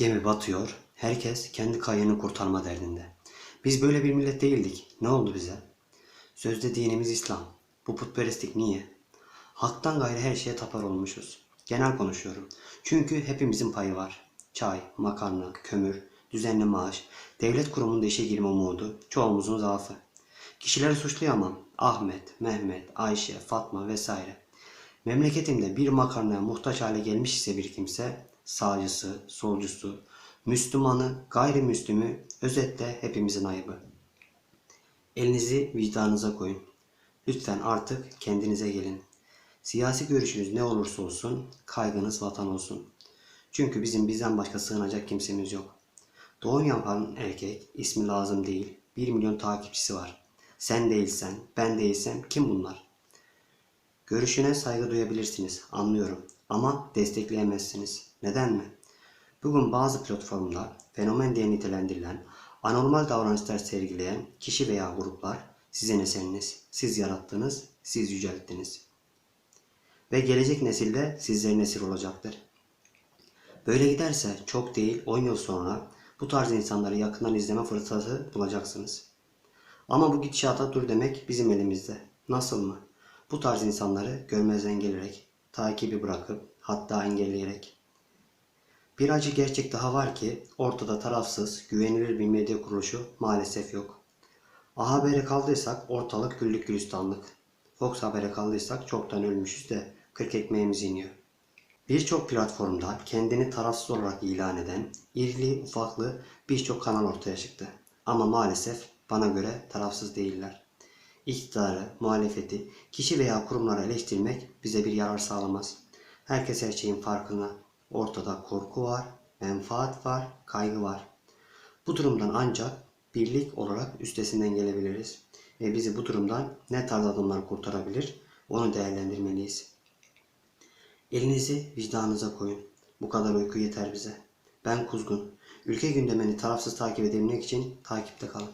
batıyor. Herkes kendi kayığını kurtarma derdinde. Biz böyle bir millet değildik. Ne oldu bize? Sözde dinimiz İslam. Bu putperestlik niye? Haktan gayrı her şeye tapar olmuşuz. Genel konuşuyorum. Çünkü hepimizin payı var. Çay, makarna, kömür, düzenli maaş, devlet kurumunda işe girme umudu çoğumuzun zaafı. Kişileri suçlayamam. Ahmet, Mehmet, Ayşe, Fatma vesaire. Memleketimde bir makarnaya muhtaç hale gelmiş ise bir kimse, sağcısı, solcusu, Müslümanı, gayrimüslimi, özetle hepimizin ayıbı. Elinizi vicdanınıza koyun. Lütfen artık kendinize gelin. Siyasi görüşünüz ne olursa olsun, kaygınız vatan olsun. Çünkü bizim bizden başka sığınacak kimsemiz yok. Doğum yapan erkek, ismi lazım değil, 1 milyon takipçisi var. Sen değilsen, ben değilsem kim bunlar? Görüşüne saygı duyabilirsiniz, anlıyorum. Ama destekleyemezsiniz. Neden mi? Bugün bazı platformlar fenomen diye nitelendirilen, anormal davranışlar sergileyen kişi veya gruplar sizin eseriniz, siz yarattınız, siz yücelttiniz. Ve gelecek nesilde sizlerin esir olacaktır. Böyle giderse çok değil 10 yıl sonra bu tarz insanları yakından izleme fırsatı bulacaksınız. Ama bu gidişata dur demek bizim elimizde. Nasıl mı? Bu tarz insanları görmezden gelerek, takibi bırakıp, hatta engelleyerek. Bir acı gerçek daha var ki ortada tarafsız, güvenilir bir medya kuruluşu maalesef yok. A Haber'e kaldıysak ortalık güllük gülistanlık. Fox Haber'e kaldıysak çoktan ölmüşüz de 40 ekmeğimiz iniyor. Birçok platformda kendini tarafsız olarak ilan eden irili ufaklı birçok kanal ortaya çıktı. Ama maalesef bana göre tarafsız değiller. İktidarı, muhalefeti, kişi veya kurumları eleştirmek bize bir yarar sağlamaz. Herkes her şeyin farkına. Ortada korku var, menfaat var, kaygı var. Bu durumdan ancak birlik olarak üstesinden gelebiliriz. Ve bizi bu durumdan ne tarz adımlar kurtarabilir onu değerlendirmeliyiz. Elinizi vicdanınıza koyun. Bu kadar uyku yeter bize. Ben Kuzgun. Ülke gündemini tarafsız takip edebilmek için takipte kalın.